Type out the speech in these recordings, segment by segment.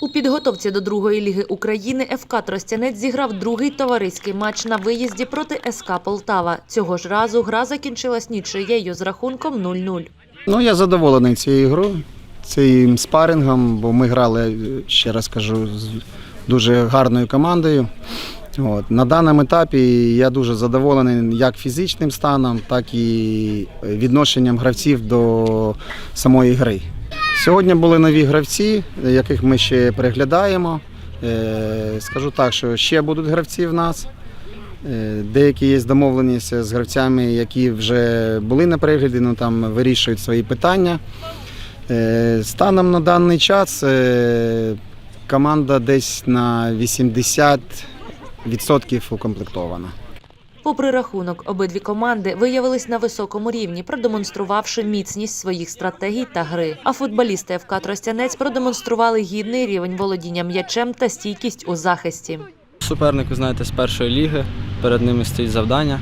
У підготовці до другої ліги України ФК Тростянець зіграв другий товариський матч на виїзді проти СК Полтава. Цього ж разу гра закінчилась нічиєю з рахунком 0-0. Ну, я задоволений цією грою, цим спарингом, бо ми грали, ще раз кажу, з дуже гарною командою. От. На даному етапі я дуже задоволений як фізичним станом, так і відношенням гравців до самої гри. Сьогодні були нові гравці, яких ми ще переглядаємо. Е, Скажу так, що ще будуть гравці в нас. Е, Деякі є домовленість з гравцями, які вже були на перегляді, ну там вирішують свої питання. Е, Станом на даний час команда десь на 80% укомплектована. Попри рахунок, обидві команди виявились на високому рівні, продемонструвавши міцність своїх стратегій та гри. А футболісти ФК Тростянець продемонстрували гідний рівень володіння м'ячем та стійкість у захисті. Суперник, ви знаєте, з першої ліги. Перед ними стоїть завдання.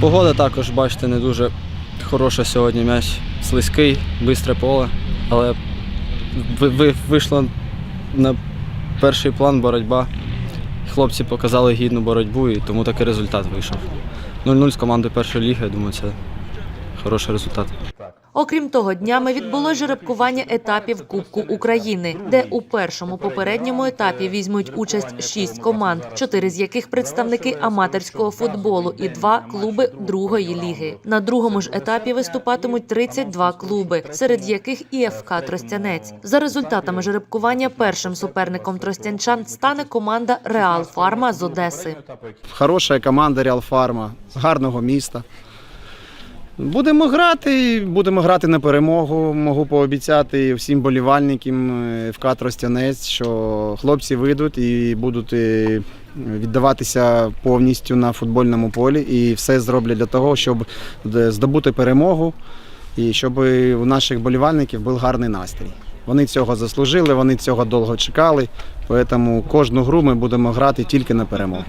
Погода також, бачите, не дуже хороша сьогодні. М'яч слизький, бистре поле. Але ви- ви- вийшло на перший план боротьба. Хлопці показали гідну боротьбу і тому такий результат вийшов. 0-0 з командою першої ліги, я думаю, це хороший результат. Окрім того, днями відбулось жеребкування етапів Кубку України, де у першому попередньому етапі візьмуть участь шість команд, чотири з яких представники аматорського футболу і два клуби другої ліги. На другому ж етапі виступатимуть 32 клуби, серед яких і ФК Тростянець. За результатами жеребкування першим суперником тростянчан стане команда Реал Фарма з Одеси. Хороша команда Реал Фарма, з гарного міста. Будемо грати, будемо грати на перемогу. Можу пообіцяти всім болівальникам е, ФК Тростянець, що хлопці вийдуть і будуть е, віддаватися повністю на футбольному полі і все зроблять для того, щоб здобути перемогу і щоб у наших болівальників був гарний настрій. Вони цього заслужили, вони цього довго чекали, тому кожну гру ми будемо грати тільки на перемогу.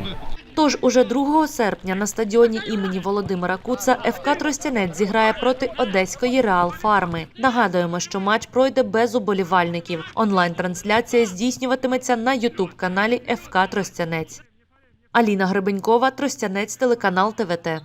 Тож уже 2 серпня на стадіоні імені Володимира Куца ФК Тростянець зіграє проти одеської Реал Фарми. Нагадуємо, що матч пройде без уболівальників. Онлайн-трансляція здійснюватиметься на Ютуб каналі ФК Тростянець. Аліна Гребенькова, Тростянець, телеканал ТВТ.